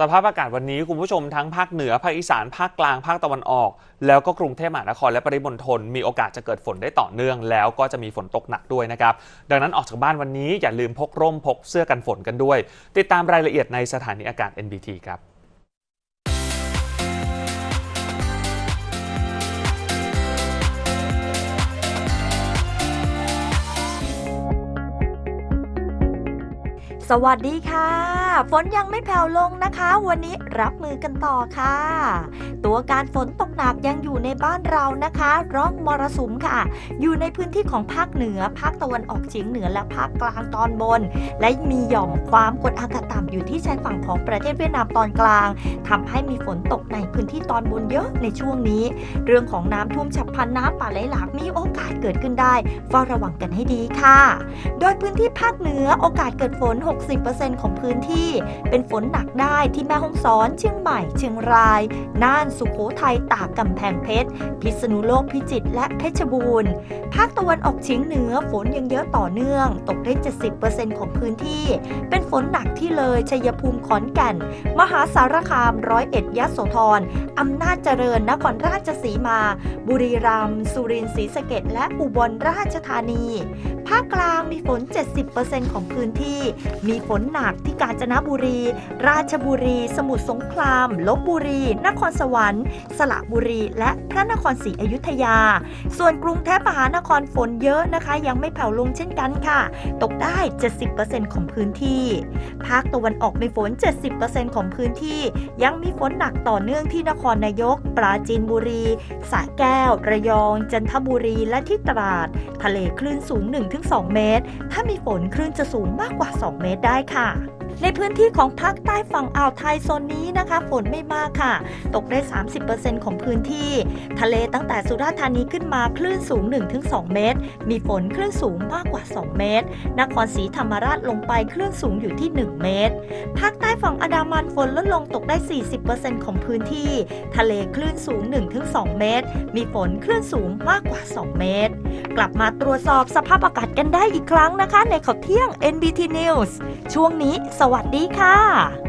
สภาพอากาศวันนี้คุณผู้ชมทั้งภาคเหนือ ภาคอีสาน ภาคกลาง ภาคตะวันออก แล้วก็กรุงเทพมหานครและปริมณฑลมีโอกาสจะเกิดฝนได้ต่อเนื่อง แล้วก็จะมีฝนตกหนักด้วยนะครับ ดังนั้นออกจากบ้านวันนี้อย่าลืมพกร่มพกเสื้อกันฝนกันด้วย ติดตามรายละเอียดในสถานีอากาศ NBT ครับสวัสดีค่ะ ฝนยังไม่แผ่วลงนะคะ วันนี้รับมือกันต่อค่ะ ตัวการฝนตกหนักยังอยู่ในบ้านเรานะคะร่องมรสุมค่ะ อยู่ในพื้นที่ของภาคเหนือ ภาคตะวันออกเฉียงเหนือและภาคกลางตอนบน และมีหย่อมความกดอากาศต่ำอยู่ที่ชายฝั่งของประเทศเวียดนามตอนกลางทำให้มีฝนตกในพื้นที่ตอนบนเยอะในช่วงนี้ เรื่องของน้ำท่วมฉับพลันน้ำป่าไหลหลากมีโอกาสเกิดขึ้นได้เฝ้าระวังกันให้ดีค่ะ โดยพื้นที่ภาคเหนือโอกาสเกิดฝน 60%ของพื้นที่เป็นฝนหนักได้ที่แม่ฮ่องสอน เชียงใหม่ เชียงราย น่าน สุโขทัย ตาก กำแพงเพชร พิษณุโลก พิจิตร และเพชรบูรณ์ ภาคตะวันออกเฉียงเหนือฝนยังเยอะต่อเนื่อง ตกได้ 70%ของพื้นที่ เป็นฝนหนักที่เลย ชัยภูมิ ขอนแก่น มหาสารคาม ร้อยเอ็ดยโสธร อำนาจเจริญ นครราชสีมา บุรีรัมย์ สุรินทร์ ศรีสะเกษและอุบลราชธานีภาคกลางมีฝน 70%ของพื้นที่ มีฝนหนักที่กาญจนบุรี ราชบุรี สมุทรสงครามลบบุรี นครสวรรค์ สระบุรี และพระนครศรีอยุธยา ส่วนกรุงเทพมหานครฝนเยอะนะคะ ยังไม่แผ่วลงเช่นกันค่ะ ตกได้ 70%ของพื้นที่ ภาคตะวันออกมีฝน 70%ของพื้นที่ ยังมีฝนหนักต่อเนื่องที่นครนายก ปราจีนบุรีสระแก้ว ระยอง จันทบุรี และที่ตราด ทะเลคลื่นสูง 1. 1-2เมตร ถ้ามีฝนคลื่นจะสูงมากกว่า 2 เมตรได้ค่ะ ในพื้นที่ของภาคใต้ฝั่งอ่าวไทยโซนนี้นะคะ ฝนไม่มากค่ะ ตกได้ 30%ของพื้นที่ ทะเลตั้งแต่สุราษฎร์ธานีขึ้นมาคลื่นสูง 1-2 เมตร มีฝนคลื่นสูงมากกว่า 2 เมตร นครศรีธรรมราชลงไปคลื่นสูงอยู่ที่ 1 เมตร ภาคใต้ฝั่งอันดามันฝนลดลงตกได้ 40%ของพื้นที่ ทะเลคลื่นสูง 1-2 เมตร มีฝนคลื่นสูงมากกว่า 2 เมตร กลับมาตรวจสอบสภาพอากาศกันได้อีกครั้งนะคะ ในข่าวเที่ยง NBT News ช่วงนี้สวัสดีค่ะ